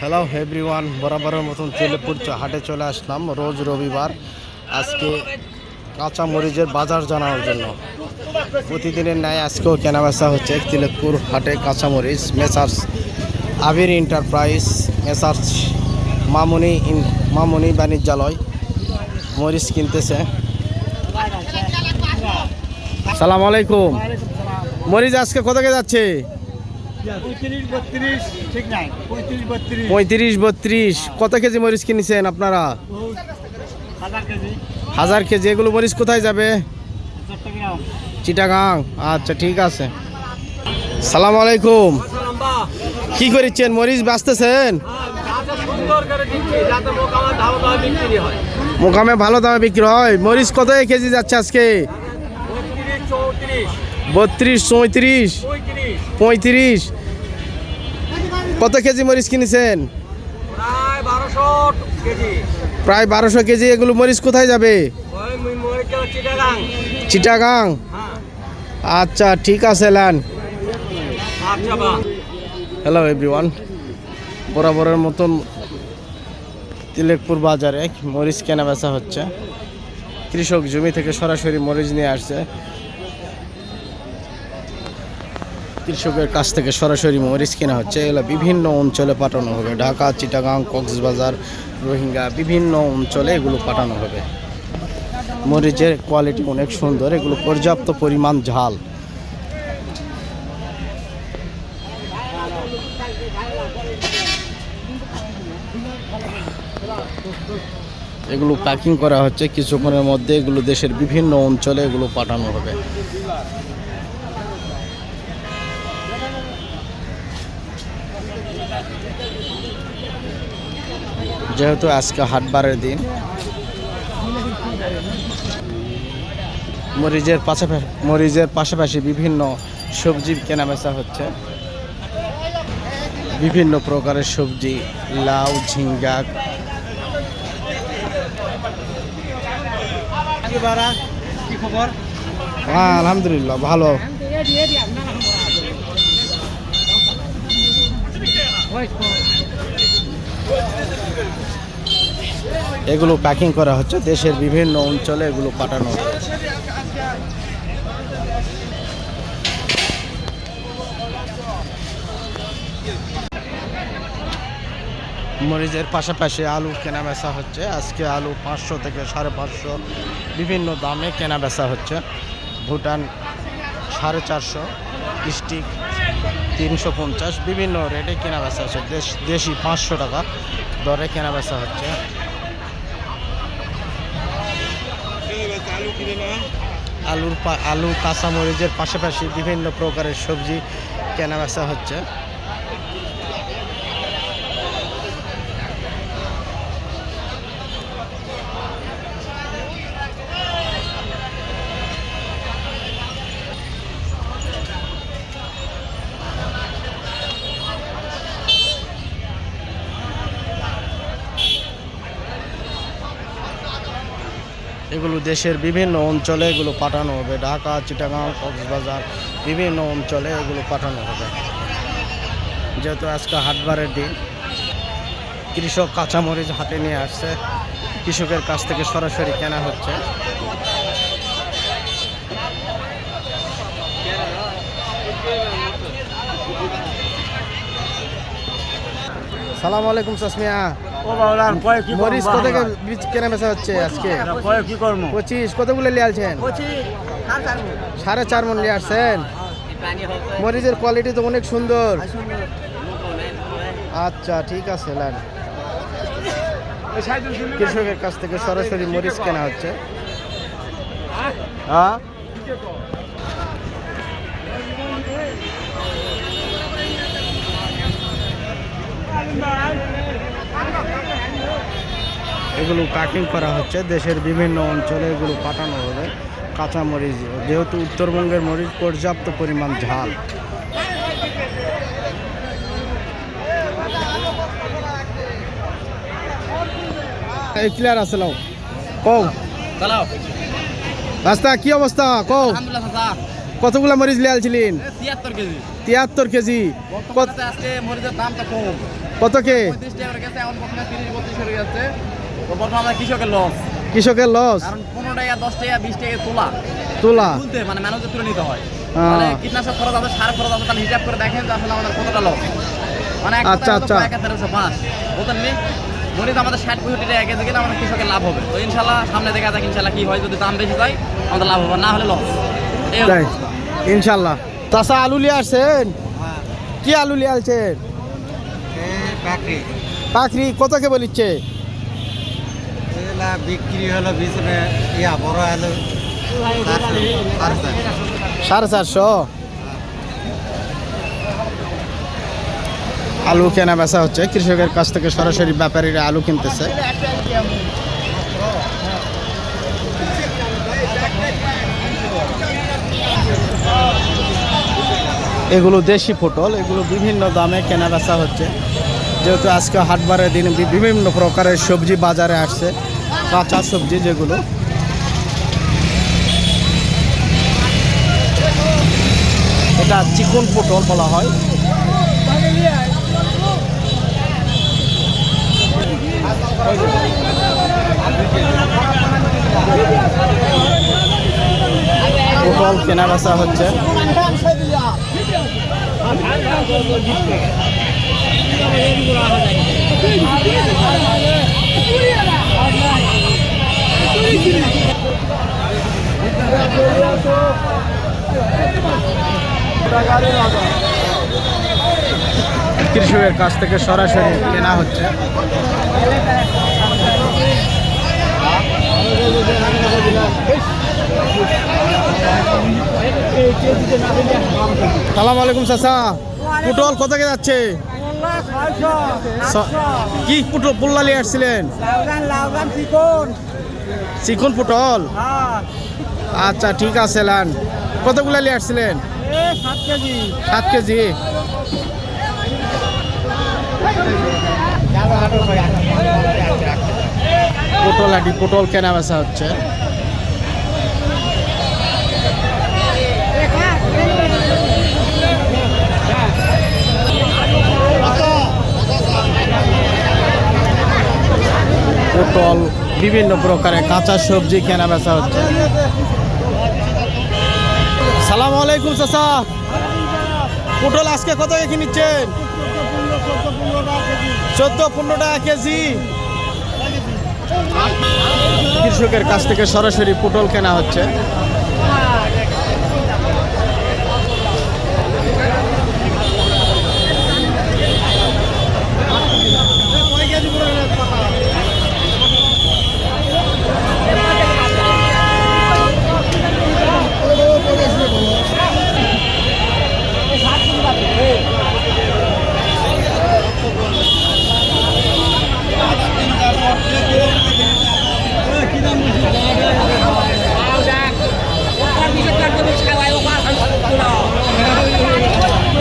Hello everyone বরাবরের মতন তেলেপুর হাটে চলে আসলাম। রোজ রবিবার আজকে কাঁচা মরিচের বাজার জানানোর জন্য। প্রতিদিনের ন্যায় আজকেও কেনাবেচা হচ্ছে তিলেকপুর হাটে কাঁচা মরিচ মেসার্স, আবির এন্টারপ্রাইজ, মেসার্স, মামুনি মামুনি বাণিজ্যালয় মরিচ কিনতেছে। সালাম আলাইকুম। মরিচ আজকে কত কে যাচ্ছে? পঁয়ত্রিশ বত্রিশ কত কেজি মরিচ কিনেছেন আপনারা? হাজার কেজি। এগুলো মরিচ কোথায় যাবে? চিটাগাং। আচ্ছা ঠিক আছে। সালাম আলাইকুম। কি করেছেন মরিচ বাঁচতেছেন? মোকামে ভালো দামে বিক্রি হয়। মরিচ কত কেজি যাচ্ছে আজকে? বত্রিশ চৌত্রিশ। পঁয়ত্রিশ। কত কেজি মরিচ কিনেছেন? প্রায় বারোশো কেজি। প্রায় বারোশো কেজি এগুলো মরিচ কোথায় যাবে? চিটাগাং। হ্যাঁ। আচ্ছা ঠিক আছে ল্যান হ্যালো এভরিওয়ান বরাবরের মতন তিলেকপুর বাজারে মরিচ কেনা বেচা হচ্ছে। কৃষক জমি থেকে সরাসরি মরিচ নিয়ে আসছে। কৃষকের কাছ থেকে সরাসরি মরিচ কেনা হচ্ছে। এগুলো বিভিন্ন অঞ্চলে পাঠানো হবে। ঢাকা, চিটাগাং, কক্সবাজার, রোহিঙ্গা বিভিন্ন অঞ্চলে এগুলো পাঠানো হবে। মরিচের কোয়ালিটি অনেক সুন্দর। এগুলো পর্যাপ্ত পরিমাণ ঝাল। এগুলো প্যাকিং করা হচ্ছে। কিছুক্ষণের মধ্যে এগুলো দেশের বিভিন্ন অঞ্চলে এগুলো পাঠানো হবে। যেহেতু আজকে হাটবারের দিন মরিচের পাশাপাশি মরিচের পাশাপাশি বিভিন্ন সবজি কেনাবেচা হচ্ছে। বিভিন্ন প্রকারের সবজি লাউ ঝিঙ্গা। হ্যাঁ আলহামদুলিল্লাহ ভালো। এগুলো প্যাকিং করা হচ্ছে, দেশের বিভিন্ন অঞ্চলে এগুলো পাঠানো হবে মরিচের পাশাপাশি আলু কেনা বেচা হচ্ছে। আজকে আলু পাঁচশো থেকে সাড়ে পাঁচশো বিভিন্ন দামে কেনা বেচা হচ্ছে। ভুটান সাড়ে চারশো, স্টিক তিনশো পঞ্চাশ। বিভিন্ন রেটে কেনা বেচা হচ্ছে। দেশ দেশি পাঁচশো টাকা দরে কেনা বেচা হচ্ছে। আলুর আলু, কাঁচামরিচের পাশাপাশি বিভিন্ন প্রকারের সবজি কেনা বেচা হচ্ছে। এগুলো দেশের বিভিন্ন অঞ্চলে এগুলো পাঠানো হবে। ঢাকা চিটাগাঁও কক্সবাজার, বিভিন্ন অঞ্চলে এগুলো পাঠানো হবে। যেহেতু আজকে হাটবারের দিন, কৃষক কাঁচামরিচ হাটে নিয়ে আসছে। কৃষকের কাছ থেকে সরাসরি কেনা হচ্ছে। সালাম আলাইকুম কি মরিচ কত বীজ কেনা বেচা হচ্ছে আজকে? পঁচিশ। কতগুলো নিয়ে আসছেন সাড়ে চার মন। নিয়ে আসছেন মরিচের কোয়ালিটি তো অনেক সুন্দর। আচ্ছা ঠিক আছে লান কৃষকের কাছ থেকে সরাসরি মরিচ কেনা হচ্ছে। হ্যাঁ? এগুলো প্যাকিং করা হচ্ছে। দেশের বিভিন্ন অঞ্চলে এগুলো পাঠানো হবে। কাঁচা মরিচ যেহেতু উত্তরবঙ্গের মরিচ পর্যাপ্ত পরিমাণ ঝাল। ক্লিয়ার আছে লাও কও। চালাও। রাস্তা কি অবস্থা? কও। কতগুলা মরিচ লিয়ালছিলেন তিয়াত্তর কেজি। তিয়াত্তর কেজি। আজকে মরিচের দামটা কম। কত কে? কৃষকের লস কৃষকের লস কারণ পনেরো টাকা দশ টাকা বিশ টাকা তোলা। তোলা। তুলতে মানে তুলে নিতে হয়। হ্যাঁ। কীটনাশক খরচ আছে সার খরচ আছে তাহলে হিসাব করে দেখেন যে আসলে আমাদের কতটা লস মানে আচ্ছা, আচ্ছা। তেরোশো পাঁচ। নি? আমাদের ষাট পঁয়ষট্টি টাকা কেজি গেলে আমাদের কৃষকের লাভ হবে। তো ইনশাল্লাহ সামনে দেখা যাক ইনশাল্লাহ কি হয়। যদি দাম বেশি যায় আমাদের লাভ হবে না হলে লস ইনশাল্লাহ আলু লিয়ে আসছেন? কি আলু লিয়ে আসছেন? পাখরি কত কে বলিচ্ছে বিক্রি হলো ইয়া বড় আলু সাড়ে চারশো? আলু কেনা বেচা হচ্ছে। কৃষকের কাছ থেকে সরাসরি ব্যাপারীরা আলু কিনতেছে। এগুলো দেশি পটল এগুলো বিভিন্ন দামে কেনা বেচা হচ্ছে। যেহেতু আজকে হাটবারের দিন বিভিন্ন প্রকারের সবজি বাজারে আসছে, কাঁচা সবজি যেগুলো। এটা চিকন পটল বলা হয়। পটল কেনা বেচা হচ্ছে। কৃষকের কাছ থেকে সরাসরি কেনা হচ্ছে। সালাম আলাইকুম চাচা। পটল কত যাচ্ছে? কি পটল পোল্লালি আসছিলেন চিকন। পুটল? আচ্ছা ঠিক আছে লান। কতগুলা নিয়ে আসছিলেন সাত কেজি। পটল আটি পটল কেনা বেচা হচ্ছে। পটল, বিভিন্ন প্রকারের কাঁচা সবজি কেনা বেচা হচ্ছে। সালাম আলাইকুম, চাচা। পটল আজকে কত রেখে নিচ্ছেন? চোদ্দ, পনেরো টাকা কেজি। কৃষকের কাছ থেকে সরাসরি পটল কেনা হচ্ছে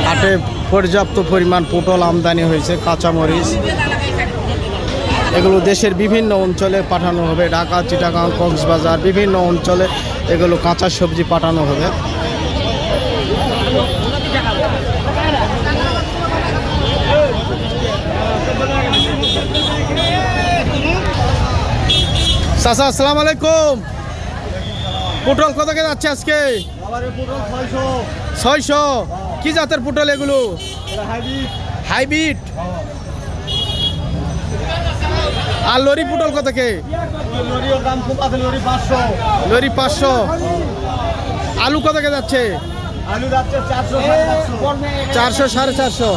হাটে পর্যাপ্ত পরিমাণ পটল আমদানি হয়েছে কাঁচামরিচ। এগুলো দেশের বিভিন্ন অঞ্চলে পাঠানো হবে। ঢাকা চিটাগাং কক্সবাজার বিভিন্ন অঞ্চলে এগুলো কাঁচা সবজি পাঠানো হবে। চাচা আসসালামু আলাইকুম। পটল কত কে যাচ্ছে আজকে? ছয়শো? কি জাতের পটল এগুলো? হাইব্রিড। আর লরি পটল কত কে? দাম লরি পাঁচশো। আলু কত কে যাচ্ছে? চারশো সাড়ে চারশো।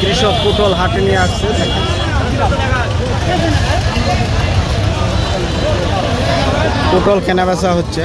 কৃষক পটল হাটে নিয়ে আসছে। পটল কেনা বেচা হচ্ছে।